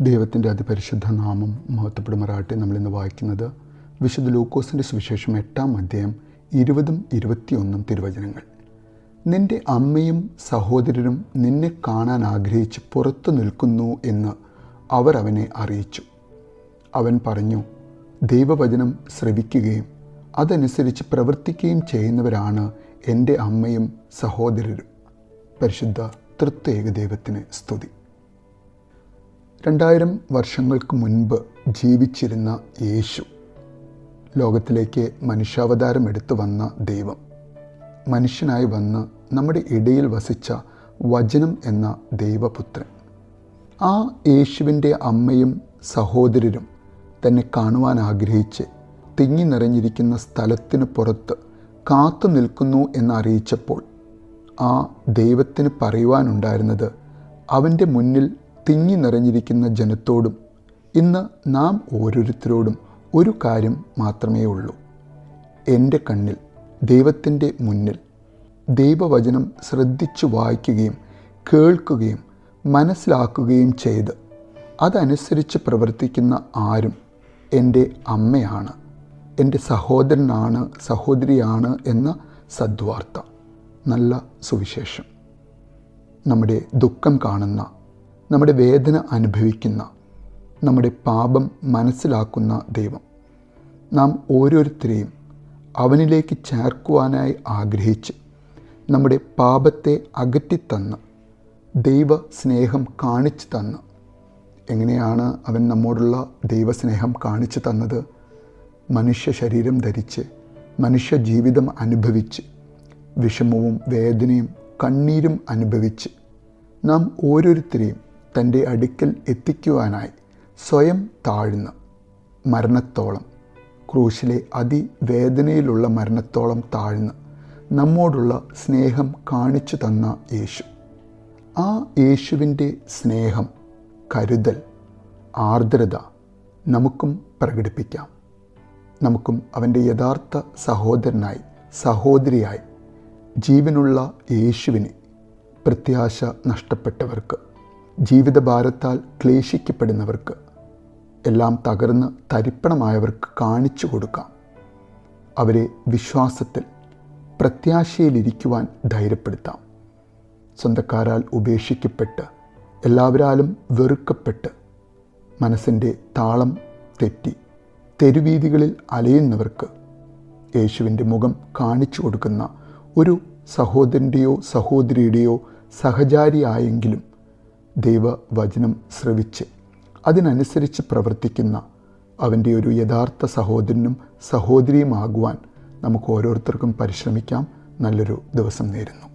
ദൈവത്തിന്റെ അതിപരിശുദ്ധ നാമം മഹത്വപ്പെടുമാറാട്ടെ നമ്മളിന്ന് വായിക്കുന്നത് വിശുദ്ധ ലൂക്കോസിന്റെ സുവിശേഷം എട്ടാം അധ്യായം ഇരുപതും ഇരുപത്തിയൊന്നും തിരുവചനങ്ങൾ. നിന്റെ അമ്മയും സഹോദരരും നിന്നെ കാണാൻ ആഗ്രഹിച്ച് പുറത്തു നിൽക്കുന്നു എന്ന് അവർ അവനെ അറിയിച്ചു. അവൻ പറഞ്ഞു ദൈവവചനം ശ്രവിക്കുകയും അതനുസരിച്ച് പ്രവർത്തിക്കുകയും ചെയ്യുന്നവരാണ് എന്റെ അമ്മയും സഹോദരരും. പരിശുദ്ധ തൃത്വേക ദൈവത്തിന് സ്തുതി. രണ്ടായിരം വർഷങ്ങൾക്ക് മുൻപ് ജീവിച്ചിരുന്ന യേശു ലോകത്തിലേക്ക് മനുഷ്യാവതാരം എടുത്തു വന്ന ദൈവം. മനുഷ്യനായി വന്ന് നമ്മുടെ ഇടയിൽ വസിച്ച വചനം എന്ന ദൈവപുത്രൻ. ആ യേശുവിന്റെ അമ്മയും സഹോദരരും തന്നെ കാണുവാൻ ആഗ്രഹിച്ച് തിങ്ങി നിറഞ്ഞിരിക്കുന്ന സ്ഥലത്തിന് പുറത്ത് കാത്തു നിൽക്കുന്നു എന്നറിയിച്ചപ്പോൾ ആ ദൈവത്തിന് പറയുവാനുണ്ടായിരുന്നത് അവന്റെ മുന്നിൽ തിങ്ങി നിറഞ്ഞിരിക്കുന്ന ജനത്തോടും ഇന്ന് നാം ഓരോരുത്തരോടും ഒരു കാര്യം മാത്രമേ ഉള്ളൂ. എന്റെ കണ്ണിൽ ദൈവത്തിന്റെ മുന്നിൽ ദൈവവചനം ശ്രദ്ധിച്ചു വായിക്കുകയും കേൾക്കുകയും മനസ്സിലാക്കുകയും ചെയ്ത് അതനുസരിച്ച് പ്രവർത്തിക്കുന്ന ആരും എന്റെ അമ്മയാണ് എന്റെ സഹോദരനാണ് സഹോദരിയാണ് എന്ന സദ്വാർത്ത. നല്ല സുവിശേഷം. നമ്മുടെ ദുഃഖം കാണുന്ന നമ്മുടെ വേദന അനുഭവിക്കുന്ന നമ്മുടെ പാപം മനസ്സിലാക്കുന്ന ദൈവം. നാം ഓരോരുത്തരെയും അവനിലേക്ക് ചേർക്കുവാനായി ആഗ്രഹിച്ച് നമ്മുടെ പാപത്തെ അകറ്റിത്തന്ന് ദൈവ സ്നേഹം കാണിച്ചു തന്ന്. എങ്ങനെയാണ് അവൻ നമ്മോടുള്ള ദൈവസ്നേഹം കാണിച്ചു തന്നത്? മനുഷ്യ ശരീരം ധരിച്ച് മനുഷ്യ ജീവിതം അനുഭവിച്ച് വിഷമവും വേദനയും കണ്ണീരും അനുഭവിച്ച്. നാം ഓരോരുത്തരെയും തന്റെ അടുക്കൽ എത്തിക്കുവാനായി സ്വയം താഴ്ന്ന്. മരണത്തോളം. ക്രൂശിലെ അതിവേദനയിലുള്ള മരണത്തോളം താഴ്ന്ന്. നമ്മോടുള്ള സ്നേഹം കാണിച്ചു തന്ന യേശു. ആ യേശുവിന്റെ സ്നേഹം കരുതൽ ആർദ്രത നമുക്കും പ്രകടിപ്പിക്കാം. നമുക്കും അവന്റെ യഥാർത്ഥ സഹോദരനായി സഹോദരിയായി ജീവനുള്ള യേശുവിനെ പ്രത്യാശ നഷ്ടപ്പെട്ടവർക്ക് ജീവിതഭാരത്താൽ ക്ലേശിക്കപ്പെടുന്നവർക്ക് എല്ലാം തകർന്ന് തരിപ്പണമായവർക്ക് കാണിച്ചു കൊടുക്കാം. അവരെ വിശ്വാസത്തിൽ പ്രത്യാശയിലിരിക്കുവാൻ ധൈര്യപ്പെടുത്താം. സ്വന്തക്കാരാൽ ഉപേക്ഷിക്കപ്പെട്ട് എല്ലാവരാലും വെറുക്കപ്പെട്ട് മനസ്സിന്റെ താളം തെറ്റി തെരുവീതികളിൽ അലയുന്നവർക്ക് യേശുവിന്റെ മുഖം കാണിച്ചു കൊടുക്കുന്ന ഒരു സഹോദരന്റെയോ സഹോദരിയുടെയോ സഹചാരിയായെങ്കിലും ദൈവവചനം ശ്രവിച്ച് അതിനനുസരിച്ച് പ്രവർത്തിക്കുന്ന അവന്റെ ഒരു യഥാർത്ഥ സഹോദരനും സഹോദരിയുമാകുവാൻ നമുക്ക് ഓരോരുത്തർക്കും പരിശ്രമിക്കാം. നല്ലൊരു ദിവസം നേരുന്നു.